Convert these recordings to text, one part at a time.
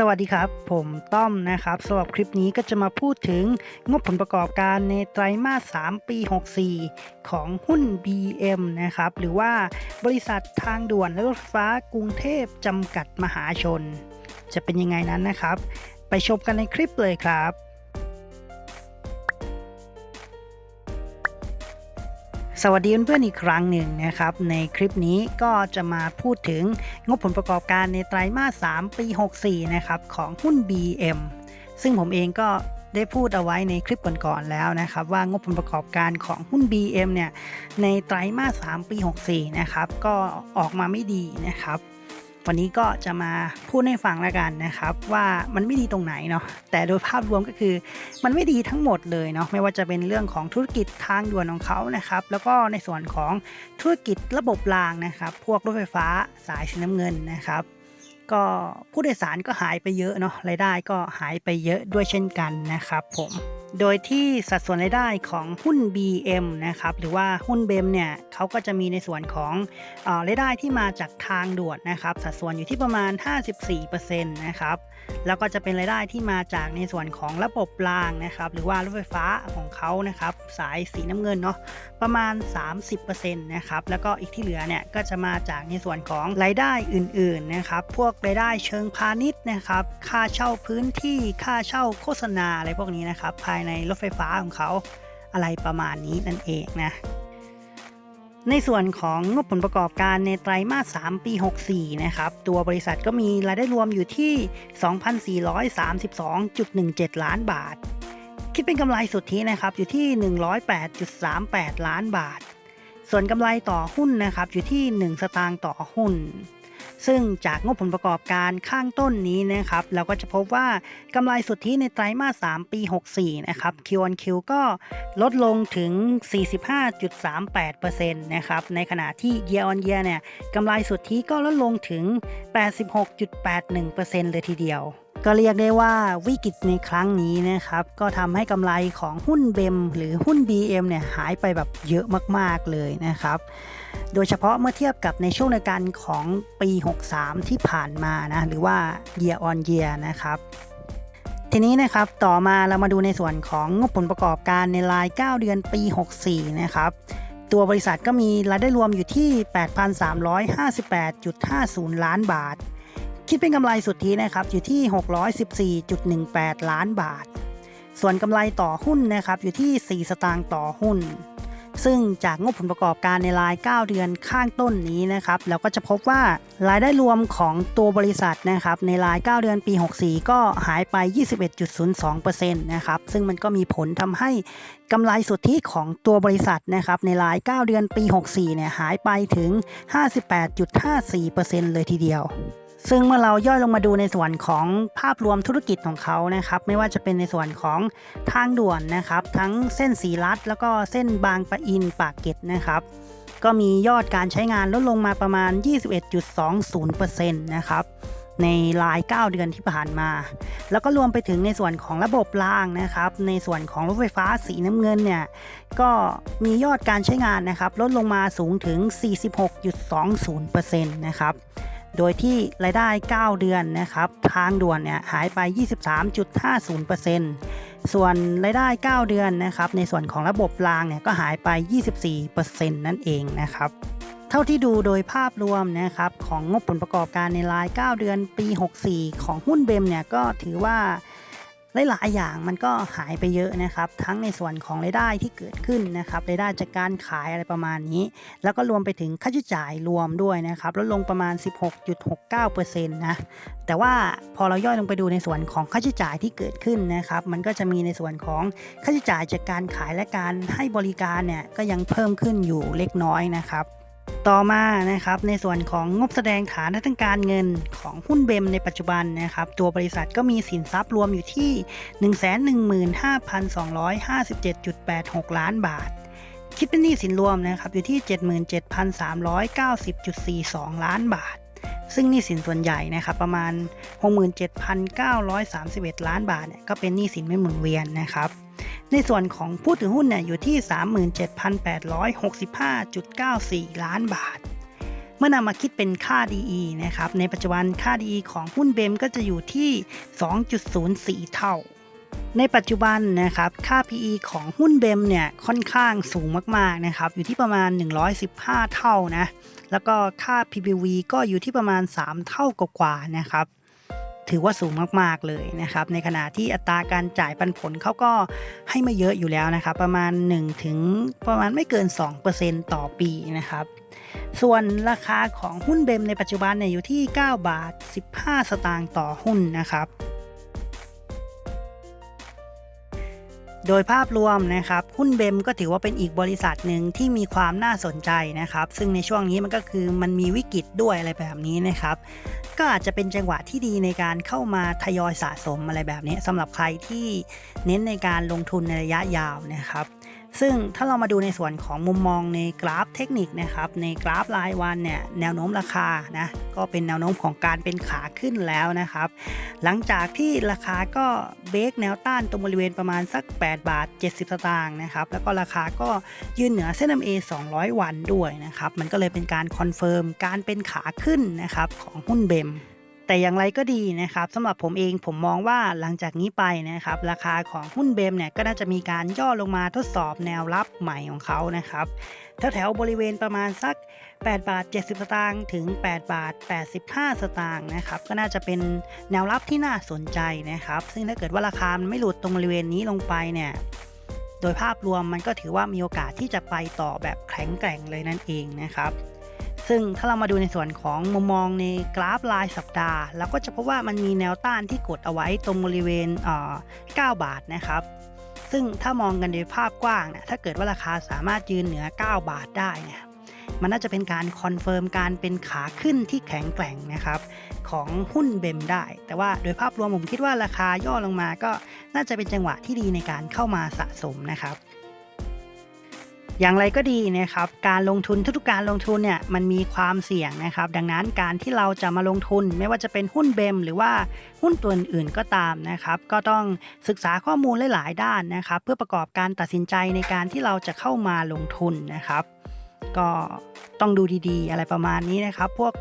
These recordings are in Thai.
สวัสดีครับ ผมต้อมนะครับสำหรับคลิปนี้ก็จะมาพูดถึงงบผลประกอบการในไตรมาส 3 ปี 64 ของหุ้น BM นะครับ หรือว่าบริษัททางด่วนและรถไฟฟ้ากรุงเทพจำกัดมหาชน จะเป็นยังไงนั้นนะครับ ไปชมกันในคลิปเลยครับ สวัสดีเพื่อนๆอีกครั้งหนึ่งนะครับ ในคลิปนี้ก็จะมาพูดถึงงบผลประกอบการในไตรมาส 3 ปี 64 นะครับ ของหุ้น BM ซึ่งผมเองก็ได้พูดเอาไว้ในคลิปก่อนๆแล้วนะครับ ว่างบผลประกอบการของหุ้น BM เนี่ยในไตรมาส 3 ปี 64 นะครับ ก็ออกมาไม่ดีนะครับ วันนี้ก็จะมาพูดให้ฟังแล้วกันนะครับ ว่ามันไม่ดีตรงไหนเนาะแต่โดยภาพรวมก็คือมันไม่ดีทั้งหมดเลยเนาะไม่ว่าจะเป็นเรื่องของธุรกิจทางด่วนของเขานะครับ แล้วก็ในส่วนของธุรกิจระบบรางนะครับ พวกรถไฟฟ้าสายสีน้ำเงินนะครับก็ผู้โดยสารก็หายไปเยอะเนาะรายได้ก็หายไปเยอะด้วยเช่นกันนะครับผม โดยที่สัดส่วนรายได้ของหุ้น BM นะครับหรือว่าหุ้น BM เนี่ยเขาก็จะมีในส่วนของรายได้ที่มาจากทางด่วนนะครับสัดส่วนอยู่ที่ประมาณ 54%นะครับแล้วก็จะเป็นรายได้ที่มาจากในส่วนของระบบรางนะครับหรือว่ารถไฟฟ้าของเขานะครับสายสีน้ำเงินเนาะประมาณ 30%นะครับแล้วก็อีกที่เหลือเนี่ยก็จะมาจากในส่วนของรายได้อื่นๆนะครับพวกรายได้เชิงพาณิชย์นะครับค่าเช่าพื้นที่ค่าเช่าโฆษณาอะไรพวกนี้นะครับภายในรถไฟฟ้าของเขาอะไรประมาณนี้นั่นเองนะในส่วนของงบผลประกอบการในไตรมาส 3 ปี 64 นะครับ ตัวบริษัทก็มีรายได้รวมอยู่ที่ 2,432.17 ล้านบาท คิดเป็นกำไรสุทธินะครับอยู่ที่ 108.38 ล้านบาท ส่วนกำไรต่อหุ้นนะครับอยู่ที่ 1 สตางค์ต่อหุ้น ซึ่งจากงบผลประกอบการข้างต้นนี้นะครับ เราก็จะพบว่ากำไรสุทธิในไตรมาส 3 ปี 64 นะครับ Q on Q ก็ลดลงถึง 45.38%นะครับ ในขณะที่ Year on Year เนี่ยกำไรสุทธิก็ลดลงถึง 86.81%เลยทีเดียว ก็เรียกได้ว่าวิกฤตในครั้งนี้นะครับ ก็ทำให้กำไรของหุ้นเบมหรือหุ้น BM เนี่ยหายไปแบบเยอะมากๆเลยนะครับ โดยเฉพาะเมื่อเทียบกับในช่วงในการของปี 63 ที่ผ่านมานะ หรือว่า year on year นะครับทีนี้นะครับต่อมาเรามาดูในส่วนของงบผลประกอบการในราย 9 เดือนปี 64 นะครับ ตัวบริษัทก็มีรายได้รวมอยู่ที่ 8,358.50 ล้านบาท คิดเป็นกำไรสุทธินะครับอยู่ที่ 614.18 ล้านบาท ส่วนกำไรต่อหุ้นนะครับอยู่ที่ 4 สตางค์ต่อหุ้น ซึ่งจากงบผลประกอบการในราย 9 เดือนข้างต้นนี้นะครับเราก็จะพบว่ารายได้รวมของตัวบริษัทนะครับในราย 9 เดือนปี 64 ก็หายไป 21.02%นะครับซึ่งมันก็มีผลทำให้กำไรสุทธิของตัวบริษัทนะครับในราย 9 เดือนปี 64 เนี่ยหายไปถึง 58.54%เลยทีเดียว ซึ่งเมื่อเราย่อยลงมาดูในส่วนของภาพรวมธุรกิจของเขานะครับ ไม่ว่าจะเป็นในส่วนของทางด่วนนะครับ ทั้งเส้นสีรัดแล้วก็เส้นบางปะอินปากเกร็ดนะครับ ก็มียอดการใช้งานลดลงมาประมาณ 21.20%นะครับในราย 9 เดือนที่ผ่านมา แล้วก็รวมไปถึงในส่วนของระบบรางนะครับ ในส่วนของรถไฟฟ้าสีน้ำเงินเนี่ย ก็มียอดการใช้งานนะครับ ลดลงมาสูงถึง 46.20%นะครับ โดยที่รายได้ 9 เดือนนะครับทางด่วนเนี่ยหายไป 23.50%ส่วนรายได้ 9 เดือนนะครับในส่วนของระบบรางเนี่ยก็หายไป 24%นั่นเองนะครับเท่าที่ดูโดยภาพรวมนะครับของงบผลประกอบการในราย 9 เดือนปี 64 ของหุ้นเบมเนี่ยก็ถือว่า หลายๆอย่างมันก็หายไปเยอะนะครับ ทั้งในส่วนของรายได้ที่เกิดขึ้นนะครับรายได้จากการขายอะไรประมาณนี้ แล้วก็รวมไปถึงค่าใช้จ่ายรวมด้วยนะครับลดลงประมาณ 16.69%นะแต่ว่าพอเราย่อยลงไปดูในส่วนของค่าใช้จ่ายที่เกิดขึ้นนะครับ มันก็จะมีในส่วนของค่าใช้จ่ายจากการขายและการให้บริการเนี่ยก็ยังเพิ่มขึ้นอยู่เล็กน้อยนะครับ ต่อมานะครับในส่วนของงบแสดงฐานทางการเงินของหุ้นเบมในปัจจุบันนะครับตัวบริษัทก็มีสินทรัพย์รวมอยู่ที่ 115,257.86 ล้านบาท คิดเป็นหนี้สินรวมนะครับอยู่ที่ 77,390.42 ล้านบาท ซึ่งหนี้สินส่วนใหญ่นะครับประมาณ 67,931 ล้านบาทเนี่ยก็เป็นหนี้สินไม่หมุนเวียนนะครับ ในส่วนของผู้ถือหุ้นเนี่ยอยู่ที่ 37,865.94 ล้านบาท เมื่อนำมาคิดเป็นค่า DE นะครับในปัจจุบันค่า DE ของหุ้นเบมก็จะอยู่ที่ 2.04 เท่า ในปัจจุบันนะครับค่า PE ของหุ้นเบมเนี่ยค่อนข้างสูงมากๆนะครับอยู่ที่ประมาณ 115 เท่านะแล้วก็ค่า PBV ก็อยู่ที่ประมาณ 3 เท่ากว่าๆนะครับถือว่าสูงมากๆเลยนะครับ ในขณะที่อัตราการจ่ายปันผลเขาก็ให้มาเยอะอยู่แล้วนะครับ ประมาณ 1 ถึงประมาณไม่เกิน 2%ต่อปีนะครับ ส่วนราคาของหุ้นเบมในปัจจุบันเนี่ยอยู่ที่ 9 บาท 15 สตางค์ต่อหุ้นนะครับ โดยภาพรวมนะครับหุ้นเบมก็ถือว่าเป็นอีกบริษัทหนึ่งที่มีความน่าสนใจนะครับ ซึ่งในช่วงนี้มันก็คือมันมีวิกฤตด้วยอะไรแบบนี้นะครับ ก็อาจจะเป็นจังหวะที่ดีในการเข้ามาทยอยสะสมอะไรแบบนี้สำหรับใครที่เน้นในการลงทุนในระยะยาวนะครับ ซึ่งถ้าเรามาดูในส่วนของมุมมองในกราฟเทคนิคนะครับในกราฟรายวันเนี่ยแนวโน้มราคานะก็เป็นแนวโน้มของการเป็นขาขึ้นแล้วนะครับ หลังจากที่ราคาก็เบรกแนวต้านตรงบริเวณประมาณสัก 8 บาท 70 สตางค์นะครับแล้วก็ราคาก็ยืนเหนือเส้น MA 200 วันด้วยนะครับมันก็เลยเป็นการคอนเฟิร์มการเป็นขาขึ้นนะครับของหุ้นเบม แต่อย่างไรก็ดีนะครับสำหรับผมเองผมมองว่าหลังจากนี้ไปนะครับราคาของหุ้นเบมเนี่ยก็น่าจะมีการย่อลงมาทดสอบแนวรับใหม่ของเขานะครับแถวๆบริเวณประมาณสัก 8 บาท 70 สตางค์ถึง 8 บาท 85 สตางค์นะครับก็น่าจะเป็นแนวรับที่น่าสนใจนะครับ ซึ่งถ้าเกิดว่าราคามันไม่หลุดตรงบริเวณนี้ลงไปเนี่ยโดยภาพรวมมันก็ถือว่ามีโอกาสที่จะไปต่อแบบแข็งแกร่งเลยนั่นเองนะครับ ซึ่งถ้าเรามาดูในส่วนของมุมมองในกราฟรายสัปดาห์เราก็จะพบว่ามันมีแนวต้านที่กดเอาไว้ตรงบริเวณเอ่อ9บาทนะครับ ซึ่งถ้ามองกันโดยภาพกว้างเนี่ยถ้าเกิดว่าราคาสามารถยืนเหนือ 9 บาทได้เนี่ยมันน่าจะเป็นการคอนเฟิร์มการเป็นขาขึ้นที่แข็งแกร่งนะครับ ของหุ้นเบมได้ แต่ว่าโดยภาพรวมผมคิดว่าราคาย่อลงมาก็น่าจะเป็นจังหวะที่ดีในการเข้ามาสะสมนะครับ อย่างไรก็ดีนะครับการลงทุนทุกๆการลงทุนเนี่ยมันมีความเสี่ยงนะครับ ดังนั้นการที่เราจะมาลงทุนไม่ว่าจะเป็นหุ้นเบมหรือว่าหุ้นตัวอื่นๆก็ตามนะครับก็ต้องศึกษาข้อมูลหลายๆด้านนะครับ เพื่อประกอบการตัดสินใจในการที่เราจะเข้ามาลงทุนนะครับ ก็ต้องดูดีๆ อะไรประมาณนี้นะครับ พวก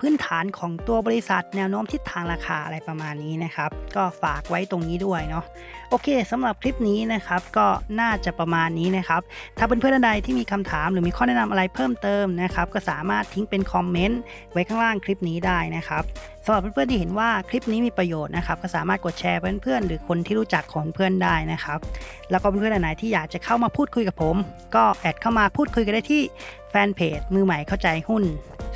พื้นฐานของตัวบริษัท แนวโน้มทิศทางราคาอะไรประมาณนี้นะครับ ก็ฝากไว้ตรงนี้ด้วยเนาะโอเคสำหรับคลิปนี้นะครับ ก็น่าจะประมาณนี้นะครับ ถ้าเพื่อนๆท่านใดที่มีคำถามหรือมีข้อแนะนำอะไรเพิ่มเติมนะครับก็สามารถทิ้งเป็นคอมเมนต์ไว้ข้างล่างคลิปนี้ได้นะครับสำหรับเพื่อนๆที่เห็นว่าคลิปนี้มีประโยชน์นะครับก็สามารถกดแชร์เพื่อนๆหรือคนที่รู้จักของเพื่อนได้นะครับ แล้วก็เพื่อนๆไหนที่อยากจะเข้ามาพูดคุยกับผม ก็แอดเข้ามาพูดคุยกันได้ที่ ฟนเพจมือใหม่เข้าใจหุ้น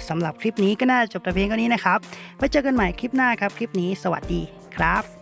สำหรับคลิปนี้ก็น่าจะจบแต่เพียงเท่านี้นะครับไว้เจอกันใหม่คลิปหน้าครับ คลิปนี้สวัสดีครับ